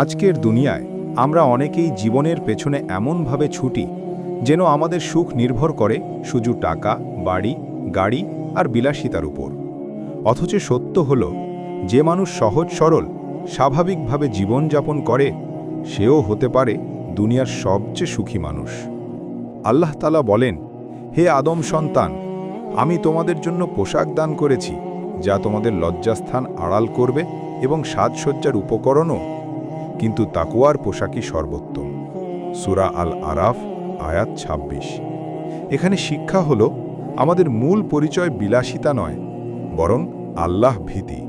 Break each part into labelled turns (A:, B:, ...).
A: আজকের দুনিয়ায় আমরা অনেকেই জীবনের পেছনে এমনভাবে ছুটি যেন আমাদের সুখ নির্ভর করে শুধু টাকা, বাড়ি, গাড়ি আর বিলাসিতার উপর। অথচ সত্য হল, যে মানুষ সহজ সরল, স্বাভাবিকভাবে জীবনযাপন করে, সেও হতে পারে দুনিয়ার সবচেয়ে সুখী মানুষ। আল্লাহ তালা বলেন, হে আদম সন্তান, আমি তোমাদের জন্য পোশাক দান করেছি, যা তোমাদের লজ্জাস্থান আড়াল করবে এবং সাজসজ্জার উপকরণও কিন্তু তাকুয়ার পোশাকই সর্বোত্তম। সুরা আল আরাফ আয়াত ২৬ এখানে শিক্ষা হল, আমাদের মূল পরিচয় বিলাসিতা নয়, বরং আল্লাহ ভীতি।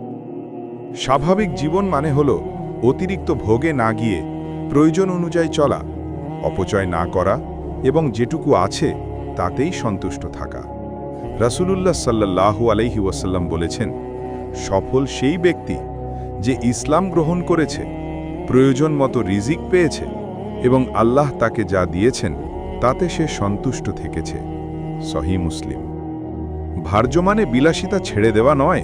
A: স্বাভাবিক জীবন মানে হল, অতিরিক্ত ভোগে না গিয়ে প্রয়োজন অনুযায়ী চলা, অপচয় না করা এবং যেটুকু আছে তাতেই সন্তুষ্ট থাকা। রাসূলুল্লাহ সাল্লাল্লাহু আলাইহি ওয়াসাল্লাম বলেছেন, সফল সেই ব্যক্তি যে ইসলাম গ্রহণ করেছে প্রয়োজন মতো রিজিক পেয়েছে এবং আল্লাহ তাকে যা দিয়েছেন, তাতে সে সন্তুষ্ট থেকেছে। সহি মুসলিম। ভার্যমানে বিলাসিতা ছেড়ে দেওয়া নয়,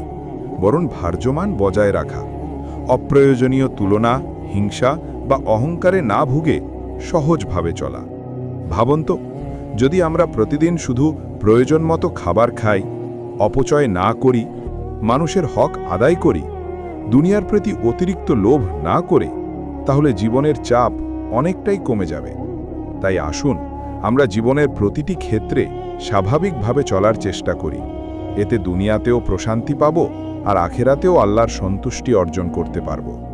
A: বরং ভার্যমান বজায় রাখা। অপ্রয়োজনীয় তুলনা, হিংসা বা অহংকারে না ভুগে সহজভাবে চলা। ভাবন তো, যদি আমরা প্রতিদিন শুধু প্রয়োজন মতো খাবার খাই, অপচয় না করি, মানুষের হক আদায় করি, দুনিয়ার প্রতি অতিরিক্ত লোভ না করে তাহলে জীবনের চাপ অনেকটাই কমে যাবে। তাই আসুন, আমরা জীবনের প্রতিটি ক্ষেত্রে স্বাভাবিকভাবে চলার চেষ্টা করি। এতে দুনিয়াতেও প্রশান্তি পাব আর আখেরাতেও আল্লাহর সন্তুষ্টি অর্জন করতে পারব।